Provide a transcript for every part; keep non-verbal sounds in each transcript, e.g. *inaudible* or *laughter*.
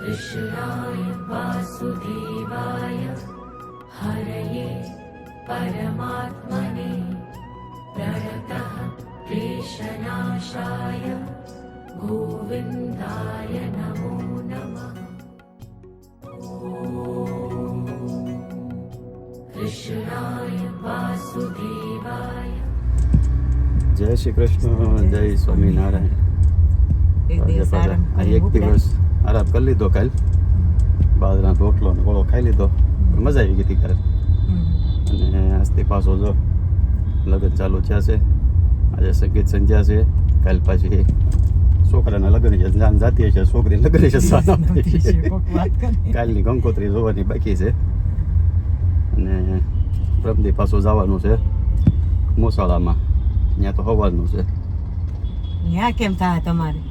कृष्णाय वासुदेवाय हरये परमात्मने प्रणतः क्लेशनाशाय गोविन्दाय नमो नमः ॐ कृष्णाय वासुदेवाय જય શ્રી કૃષ્ણ જય સ્વામિનારાયણ એક આજે દિવસ પાછા આરામ આ કરી એક ઉપડ્યા. દિવસ આરામ કરી લીધો કાલ. બાજરાનો રોટલો ને ગોળો ખાઈ લીધો. મજા આવી ગઈ હતી ઘરે. અને આજથી પાછો જો લગ્ન ચાલુ થયા છે. આજે સંગીત સંધ્યા છે. કાલ પાછી છોકરાના લગ્ન છે. જાન જાતી છે છોકરી લગ્ન છે. કાલની કંકોત્રી જોવાની બાકી છે. અને પ્રમદી પાછું જવાનું છે મોસાળામાં. ત્યાં તો હવાનું છે. ત્યાં કેમ થાય તમારે?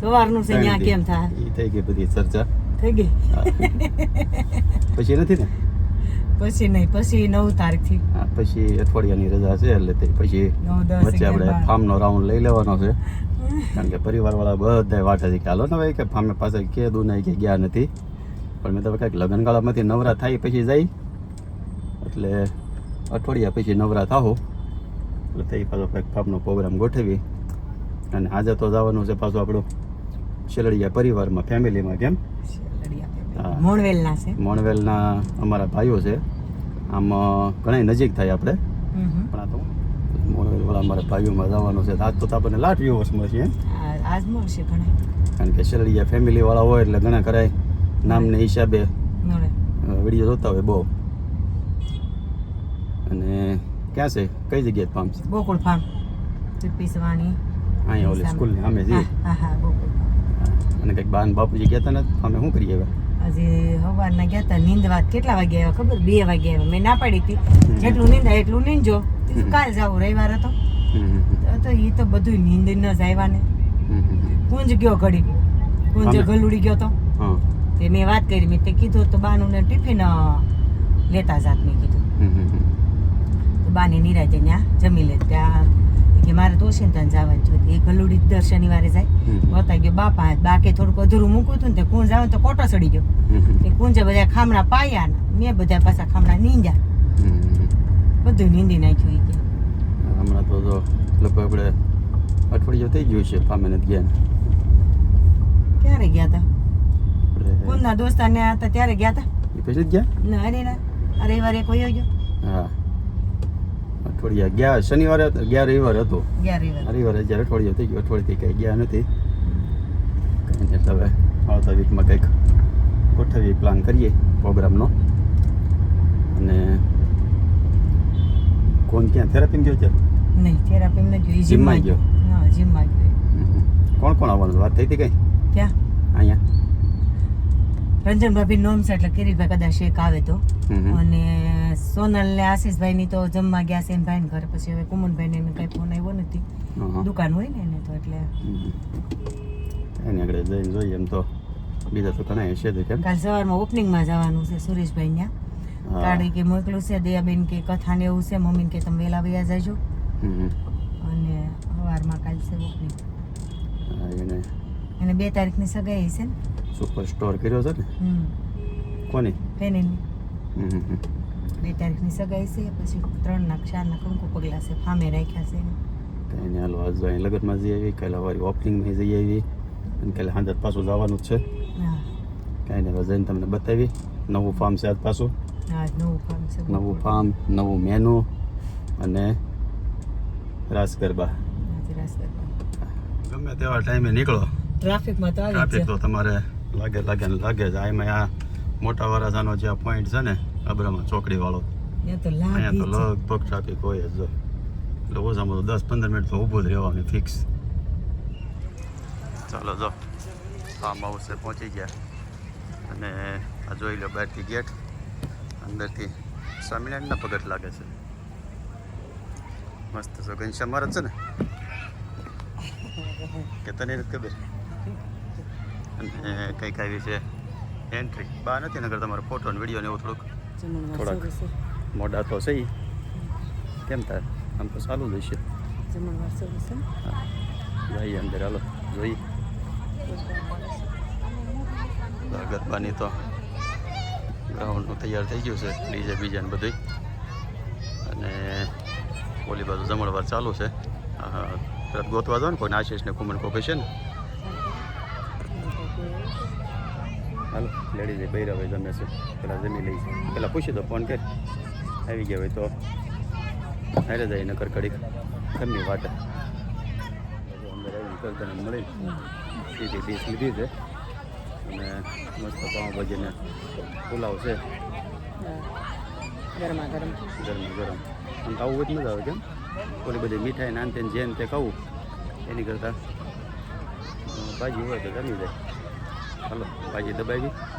સવારનું છે ત્યાં કેમ થાય? એ થઈ ગઈ બધી ચર્ચા. થઈ ગઈ? પછી નથી ને? પછી નહીં પછી નવ તારીખથી પછી અઠવાડિયાની રજા છે એટલે તે પછી વચ્ચે આપણે. ફાર્મનો રાઉન્ડ લઈ લેવાનો છે. કારણ કે પરિવારવાળા બધા વાટેથી કે હાલો ને ભાઈ કે ફાર્મે પાસે કે નહીં કે ગયા નથી. પણ મેં તો કંઈક લગ્નગાળામાંથી નવરા થાય પછી જાય એટલે અઠવાડિયા પછી નવરા થાહો. એટલે તે પાછો કંઈક ફાર્મનો પ્રોગ્રામ ગોઠવી. અને આજે તો જવાનું છે પાછું આપણું શેલડિયા પરિવારમાં ફેમિલીમાં કેમ? મોણવેલના છે? મોણવેલના અમારા ભાઈઓ છે. આમ ઘણા નજીક થાય આપણે. પણ આ તો મોણવેલવાળા અમારા ભાઈઓમાં જવાનું છે. આજ તો આપણને લાટ વ્યૂવર્સ મળશે આજ મળશે ઘણા. કારણ કે શેલડિયા ફેમિલીવાળા હોય એટલે ઘણા કરાય. નામને હિસાબે. વીડિયો જોતા હોય બહુ. અને ક્યાં છે? કઈ જગ્યાએ ફાર્મ છે? ગોકુળ ફાર્મ. પીસવાની અહીંયા ઓલી સ્કૂલની સામે જઈએ હા હા ગોકુળ. અને કંઈક બાન બાપુજી કહેતા ને અમે શું કરીએ હવે? હજી સવારના ગયા હતા નીંદવા કેટલા વાગે આવ્યા ખબર? બે વાગે આવ્યા. મેં ના પાડી હતી. જેટલું નીંદાય એટલું નીંદજો. કાલ જાવ રવિવાર હતો તો એ તો બધું નીંદ ન જ આવ્યા ને. કુંજ ગયો ઘડી કુંજ? ગલુડી ગયો તો. તે મેં વાત કરી મેં તે કીધું તો બાનું ને ટિફિન લેતા જાત. મેં કીધું. તો બાને નિરાજે ત્યાં જમી લે. ત્યાં મારે તો ત્યાં જવાનું છે. એ ગલુડી દર શનિવારે જાય. બતાવી ગયો બાપા બાકી થોડુંક અધૂરું મૂકું હતું ને તે કુંજ આવે તો કોટો ચડી ગયો. હમ, કુંજે બધા ખામણા પાયા ને મેં બધા પાછા ખામણા હમ. બધું નીંદી નાખ્યું એ હમણાં તો જો લગભગ આપણે અઠવાડિયું થઈ ગયું છે ફામે ગયા ક્યારે ગયા હતા આપણે કુંજના દોસ્તાર ને હતા ત્યારે ગયા હતા એ પછી ગયા? ના અરે ના. રવિવારે કોઈ ગયો? હા. અઠવાડિયા ગયા શનિવારે ગયા રવિવાર હતો. રવિવારે. જ્યારે અઠવાડિયું થઈ ગયું અઠવાડિયે કંઈ ગયા નથી. એટલે હવે આવતા વીકમાં કંઈક ગોઠવીએ પ્લાન કરીએ પ્રોગ્રામનો અને કોણ ક્યાં? થેરાપી ગયો છે નહીં થેરાપી જીમમાં ગયો. હા જીમમાં ગયો. કોણ કોણ આવવાનું? વાત થઈ હતી કઈ? ક્યાં? રંજન ભાભી નોમ છે એટલે કિરીટભાઈ કદાચ એક આવે તો. અને સોનલ ને આશીષભાઈ ની તો જમવા ગયા છે એમ ભાઈ ઘરે પછી હવે કુમનભાઈ ને કઈ ફોન આવ્યો નથી. દુકાન હોય ને એને તો એટલે. એની આગળ જઈને જોઈએ એમ તો. બીજા તો ઘણા હશે તો કેમ? કાલ સવારમાં ઓપનિંગમાં જવાનું છે સુરેશભાઈ ત્યાં. કારણ કે મોકલું છે દયાબેન કે કથા ને એવું છે મમ્મી કે તમે વેલા વયા જાજો. અને સવારમાં કાલ છે ઓપનિંગ એને. બે તારીખની સગાઈ છે ને? સુપર સ્ટોર કર્યો છે ને? કોને? ફેનિલની. બે તારીખની સગાઈ છે પછી ત્રણ લાખ ચાર ચારના કંકુ પગલા છે ફામે રાખ્યા છે. કંઈ નહીં હાલો આજ અહીં લગ્નમાં જઈ આવી કાલે વારી ઓપનિંગમાં જઈ આવી અને કાલે સાંજે પાછું જવાનું જ છે. કાંઈ નહીં જઈને તમને બતાવી. નવું ફાર્મ છે આજ પાછું. નવું ફાર્મ છે. નવું ફાર્મ નવું મેનુ અને રાસ ગરબા. ગમે તેવા ટાઈમે નીકળો. ટ્રાફિકમાં તો ટ્રાફિક તો તમારે લાગે લાગે ને લાગે જ. આ આ મોટા વરાસાનો જે પોઈન્ટ છે ને અબ્રામાં ચોકડી વાળો અહીંયા તો લગભગ ટ્રાફિક હોય જ એટલે ઓછામાં તો દસ પંદર મિનિટ તો ઊભું જ રહેવાનું ફિક્સ ચાલો જો ફાર્મ હાઉસે પહોંચી ગયા. અને આ જોઈ લો બહારથી ગેટ અંદરથી સ્વામિનારાયણના પગટ લાગે છે. મસ્ત છે ઘનશ્યામ મહારાજ છે ને. કે તને ખબર? અને કંઈક આવી છે એન્ટ્રી બહાર નથી નગર તમારો ફોટો ને વીડિયો ને એવું થોડુંક? થોડાક. મોડા તો છે કેમ થાય આમ તો ચાલુ જ હશે જઈએ અંદર હાલો. જોઈ ગરબાની તો ગ્રાઉન્ડનું તૈયાર થઈ ગયું છે ડીજે બીજે ને બધું અને ઓલી બાજુ જમણવાર ચાલુ છે. તરત ગોતવા દો ને કોઈ આશીષ ને કુમન કોઈ છે ને હાલો લેડીઝ બૈરા હોય જમે છે. પેલા જમી લઈ છે. પેલા પૂછી દો ફોન કે આવી ગયા હોય તો. હારે જાય નકર કડીક ગમી વાત. અંદર આવીને કરતાને મળી સીધી ડીશ લીધી છે અને મસ્ત પાઉંભાજી ભજીને પુલાવ છે. ગરમા ગરમ. ગરમ. ગરમ આમ ખાવું તો મજા આવે કેમ? થોડી બધી મીઠાઈ નાન તેને જેમ તે ખાવું એની કરતાં. ભાજી હોય તો જમી જાય. હલો ભાજી દબાવી. તો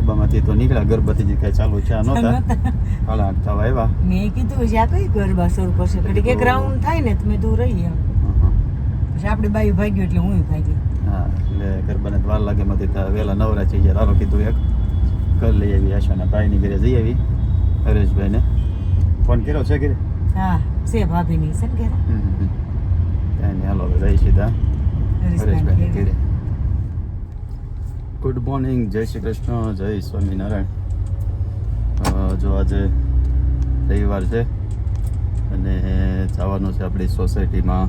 ગરબામાંથી તો નીકળ્યા. ગરબાથી જે કાંઈ ચાલુ છે નહોતા. *laughs* હાલા થવા આવ્યા. મેં કીધું છે આ કઈ ગરબા શરૂ કરશે? એટલે એક ગ્રાઉન્ડ થાય ને તો મેં દૂર રહી એમ. પછી આપણે બાયું ભાગ્યું એટલે હું ભાગી હા એટલે ગરબાને વાર લાગે. માંથી વહેલા નવરા થઈ ગયા. તારો કીધું એક. ઘર લઈ આવી આશાના ભાઈની ઘરે જઈ આવી. હરેશભાઈને ફોન કર્યો છે કે હા છે ભાભીની. છે ને ઘરે? ત્યાં હાલો જઈ સીધા હરેશભાઈ ઘરે. ગુડ મોર્નિંગ, જય શ્રી કૃષ્ણ, જય સ્વામિનારાયણ. જો આજે રવિવાર છે અને જવાનું છે આપણી સોસાયટીમાં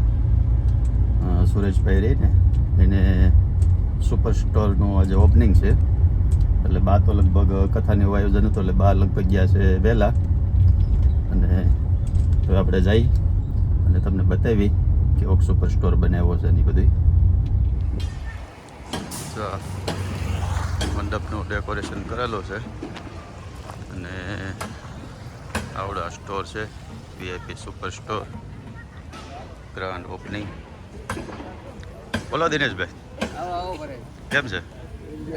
સુરેશભાઈ રહીને. એને સુપર સ્ટોરનું આજે ઓપનિંગ છે. એટલે બા તો લગભગ કથાનું એવું આયોજન હતું, એટલે બા લગભગ ગયા છે વહેલા. અને હવે આપણે જઈ અને તમને બતાવી કે ઓક સુપર સ્ટોર બનાવ્યો છે એની બધી મંડપનું ડેકોરેશન કરેલું છે. અને આવડા સ્ટોર છે VIP super store grand opening. બોલો દિનેશભાઈ આવો આવો કેમ છે?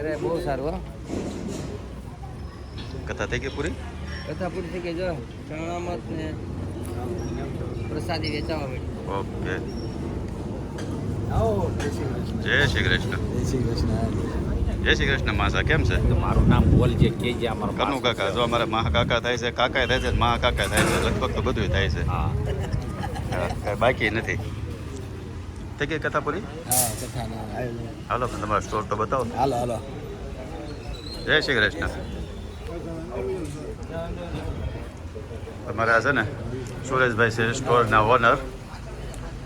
અરે બહુ સારું હો. કથા થઈ ગઈ પૂરી? કથા પૂરી થઈ ગઈ જો. ચણામત ને પ્રસાદી વેચાવા મળી ઓકે. આવો જય શ્રી કૃષ્ણ. જય શ્રી કૃષ્ણ. જય શ્રી કૃષ્ણ માસા કેમ છે? તો મારું નામ બોલજે કેજે અમારો કનુ કાકા જો અમારા મહા કાકા થાય છે કાકા થાય છે મહા કાકા થાય છે લગભગ તો બધું થાય છે. હા. બાકી નથી. તે કે કથા પૂરી હાલો તમારો સ્ટોર તો બતાવો. હાલો હાલો. જય શ્રી કૃષ્ણ. તમારા છે ને સુરેશભાઈ છે સ્ટોરના ઓનર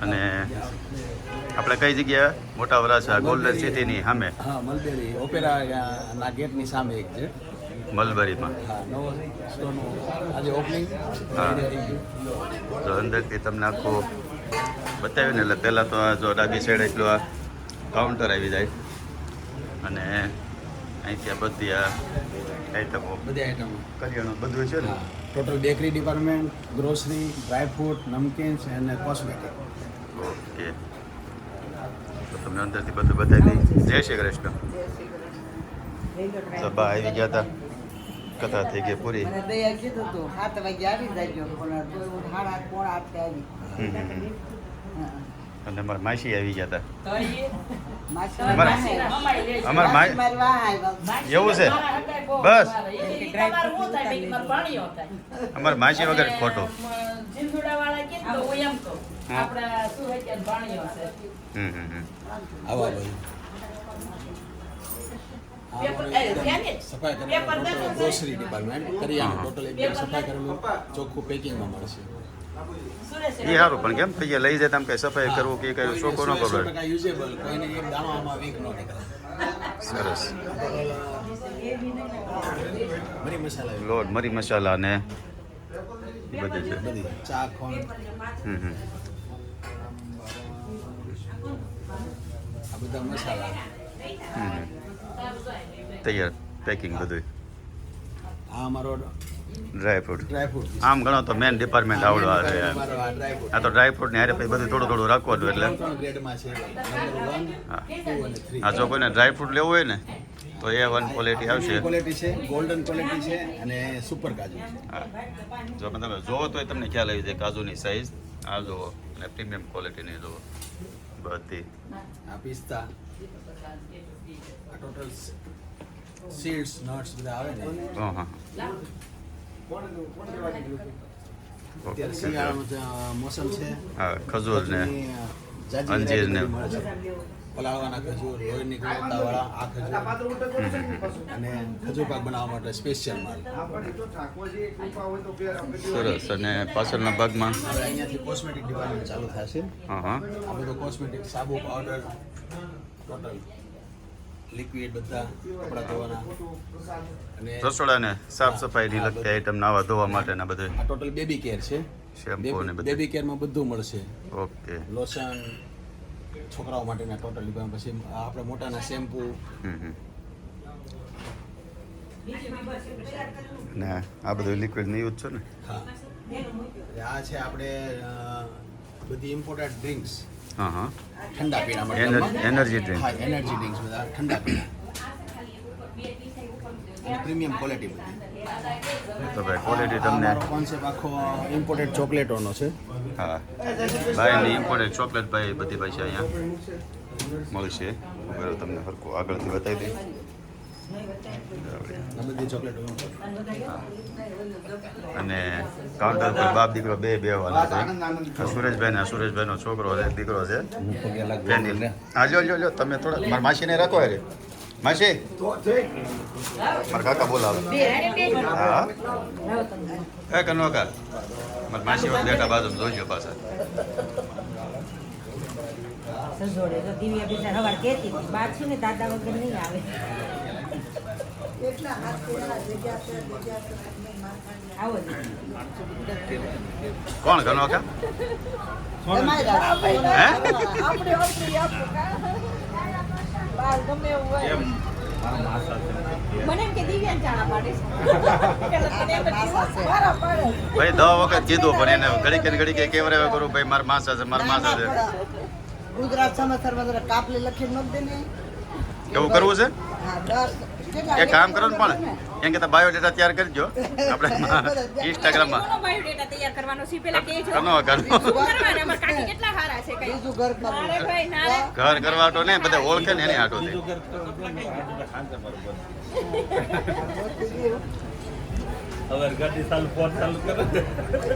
અને આપણે કઈ જગ્યાએ? મોટા વરાછા ગોલ્ડન સિટીની સામે. હા મલબેરી. ઓપેરા ના ગેટની સામે એક છે. મલબરીમાં. આજે ઓપનિંગ હા. તો અંદરથી તમને આખું બતાવ્યું ને એટલે પહેલાં તો આ જો ડાબી સાઈડ એટલું આ કાઉન્ટર આવી જાય. અને અહીંથી આ બધી આ આઈટમો બધી આઈટમો કરિયાણું બધું છે ને? Total bakery department grocery dry fruit namkeens અને કોસ્મેટિક ઓકે. તમને અંદરથી બધું બતાવી દઈ જય શ્રી કૃષ્ણ. તો બા આવી ગયા હતા કથા થઈ ગઈ પૂરી. અને અમારા માસી આવી ગયા હતા માસી અમારા- માસી. એવું છે? બસ. પાણી અમારા માસી વગર ખોટું. આપણા શું હોય ભાણીઓ છે. હમ હમ હમ. આવા ભાઈ. Grocery department. કરિયાણું ટોટલ એકદમ સફાઈ કરેલું ચોખ્ખું પેકિંગમાં મળશે. એ સારું પણ કેમ કહીએ લઈ જાય તમે કઈ સફાઈ કરવું કે કઈ શોકો ન સો ખબર યુઝેબલ કોઈને એક દાણો વીક ન નીકળે. સરસ. મરી મસાલા લોટ મરી મસાલા ને બધું છે ચા ખોંડ હમ હમ. બધા મસાલા. તૈયાર પેકિંગ બધું આ અમારો ડ્રાયફ્રૂટ ડ્રાયફ્રૂટ આમ ગણો તો મેન ડિપાર્ટમેન્ટ આવડો આ છે આ તો ડ્રાયફ્રૂટ ને હારે પછી બધું થોડું થોડું રાખવાનું એટલે. હા. જો કોઈને ડ્રાયફ્રૂટ લેવું હોય ને તો એ વન ક્વોલિટી આવશે. ક્વોલિટી છે ગોલ્ડન ક્વોલિટી છે અને સુપર કાજુ હા. જો તમે જોવો તો તમને ખ્યાલ આવી જાય કાજુની સાઈઝ આ જુઓ અને પ્રીમિયમ ક્વોલિટીની જુઓ. બધી. આ પિસ્તા. આ ટોટલ સીડ્સ નટ્સ બધા આવે ને. હા હા. અત્યારે શિયાળાનું મોસમ છે. હા ખજૂર ને અંજીર ને. પલાળવાના ખજૂર લોહીની ગુણવત્તાવાળા આ ખજૂર. અને ખજૂર પાક બનાવવા માટે સ્પેશિયલ માલ. સરસ. અને પાછળના ભાગમાં? અહીંયાથી કોસ્મેટિક ડિપાર્ટમેન્ટ ચાલુ થશે. હા હા. આ બધું કોસ્મેટિક સાબુ પાવડર ટોટલ લિક્વિડ બધા કપડાં ધોવાના. અને રસોડાને સાફ સફાઈની લગતી આઈટમ નાવા ધોવા માટેના બધે? ટોટલ બેબી કેર છે. શેમ્પૂ ને બધું? બેબી કેરમાં બધું મળશે. ઓકે. લોશન છોકરાઓ માટેના ટોટલ ડિપાર્ટમેન્ટ પછી આપણે મોટાના શેમ્પુ. ને આ બધું લિક્વિડ નહીં યુઝ છે ને? હા. આ છે આપણે બધી ઇમ્પોર્ટેડ ડ્રિંક્સ હા હા. ઠંડા પીણા એનર્જી ડ્રિંક હા એનર્જી ડ્રિંક્સ બધા ઠંડા પીણા. પ્રીમિયમ ક્વોલિટી બધી. તો ભાઈ ક્વોલિટી તમને કોન્સેપ્ટ આખો ઇમ્પોર્ટેડ ચોકલેટોનો છે. હા. ભાઈની ઇમ્પોર્ટેન્ટ ચોકલેટ ભાઈ બધી પાસે અહીંયા. મળશે. બરાબર તમને હરખું આગળથી બતાવી દઈ અને કાઉન્ટર પર બાપ દીકરો બે બેવાના છે. સુરેશભાઈ ને આ સુરેશભાઈનો છોકરો છે દીકરો છે. પેનિલ હા લ્યો લ્યો તમે થોડા મારા માસીને રાખો રે માસી. મારા કાકા બોલાવે. હા? એ કનોકા મારા માસી વાત બેટા બાજુ જોજો પાછા. સજોડે તો દિવ્ય હવાર છે ને દાદા વગર નહીં આવે. કોણ એમ કે જ *laughs* કીધું, મારા પાડે. ભાઈ દવા વખત કીધું પણ એને ઘડી કે ઘડી કે કેવરે કરું? ભાઈ મારા માસા છે મારા માસા છે. ગુજરાત સમાચાર કાપલી લખી ન દે ને કેવું કરવું છે? હા એક કામ કરો ને પણ એમ કે બાયોડેટા તૈયાર કરજો. આપણે ઇન્સ્ટાગ્રામમાં બાયોડેટા તૈયાર કરવાનો છે. પેલા કે કાકી કેટલા છે કઈ? બીજું ઘર કરવું ભાઈ ઘર કરવાટો ને બધા ઓળખે ને એની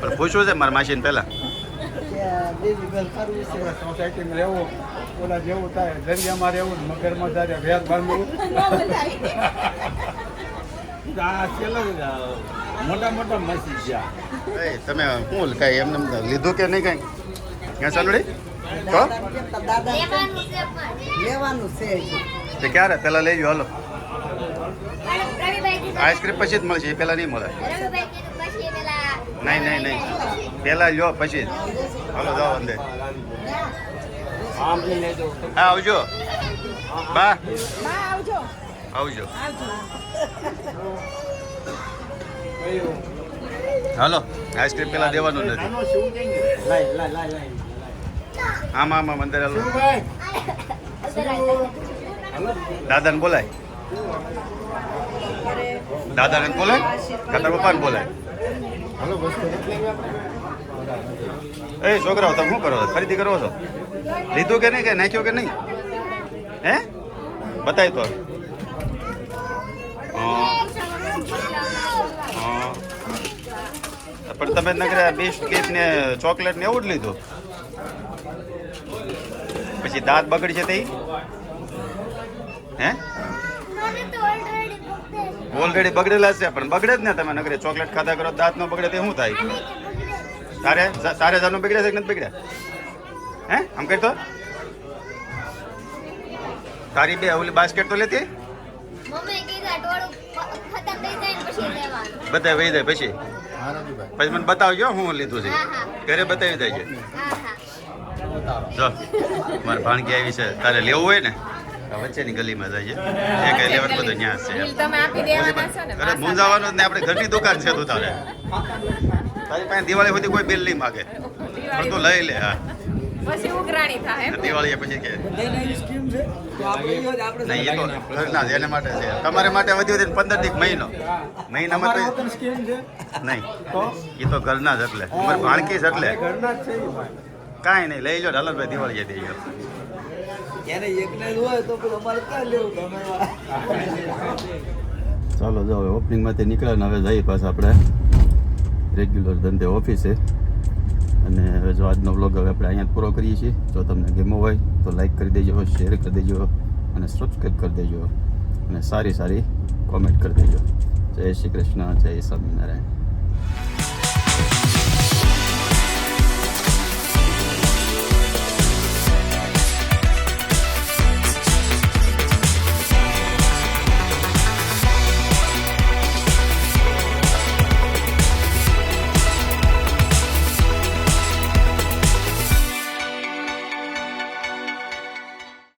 પણ પૂછવું છે મારા માસીને પહેલા. બીજું કરવું છે. સોસાયટીમાં રહેવું. ઓલા જેવું થાય દરિયામાં રહેવું મગરમાં જાય વ્યાજ બાંધવું. *laughs* નો મોટા મોટા મસી ગયા. એ તમે શું કઈ એમને લીધું કે નહીં કઈ? ક્યાં સાંભળી તો? લેવાનું છે તે ક્યારે? પેલા લઈ લો હાલો આઈસ્ક્રીમ પછી જ મળશે એ પહેલા નહીં મળે. નહીં નહીં નહીં. પેલા લ્યો પછી જ. હાલો જાઓ અંદર. હા આવજો. બા. આવજો. આવજો. આવજો. હાલો આઈસ્ક્રીમ પેલા દેવાનું નથી આમાં આમાં મંદિર હાલો. દાદાને બોલાય. દાદાને બોલાય? કાતા પપ્પાને બોલાય. એ છોકરાઓ તમે શું કરો? છો ખરીદી કરો છો? લીધું કે નહીં કે નાખ્યું કે નહીં? હે? બતાય તો. પણ તમે નગરે કેક ને ચોકલેટ ને એવું જ લીધું? પછી દાંત બગડી છે તે હે ઓલરેડી બગડેલા છે પણ બગડે જ ને તમે નગરે ચોકલેટ ખાધા કરો દાંત નો બગડે તે શું થાય? તારે તારે જાનું બગડ્યા છે કે નથી બગડ્યા? હે? આમ કરતો તારી બે ઓલી બાસ્કેટ તો લેતી? બધા વહી જાય પછી? પછી મને બતાવજો હું લીધું છે. ઘરે બતાવી દેજે. જો મારે ભાણકી આવી છે. તારે લેવું હોય ને વચ્ચેની ગલીમાં જાય છે. એ કઈ લેવાનું બધું ન્યાસ છે. અરે મૂંઝાવાનું જ ને આપણે ઘરની દુકાન છે તું તારે. તારી પાસે દિવાળી સુધી કોઈ બિલ નહીં માગે. પણ તું લઈ લે હા. પછી ઉઘરાણી થાય દિવાળી પછી કે નહીં એ તો ઘરના છે એના માટે છે. તમારે માટે વધ્યું છે પંદર દીક મહિનો. મહિનામાં તો નહીં. એ તો ઘરના જ એટલે. તમારે ભાણકી જ એટલે. કાંઈ નહીં લઈ લો ઢાલરભાઈ દિવાળી દઈ ગયો એને એકને જ હોય તો પછી અમારે ક્યાં લેવું તમે ચાલો જાઓ ઓપનિંગમાંથી નીકળ્યા ને હવે જઈએ પાછા આપણે. રેગ્યુલર ધંધે ઓફિસે અને હવે જો આજનો વ્લોગ હવે આપણે અહીંયા પૂરો કરીએ છીએ. જો તમને ગેમો હોય તો લાઈક કરી દેજો શેર કરી દેજો અને સબસ્ક્રાઈબ કરી દેજો. અને સારી સારી કોમેન્ટ કરી દેજો. જય શ્રી કૃષ્ણ, જય સ્વામિનારાયણ.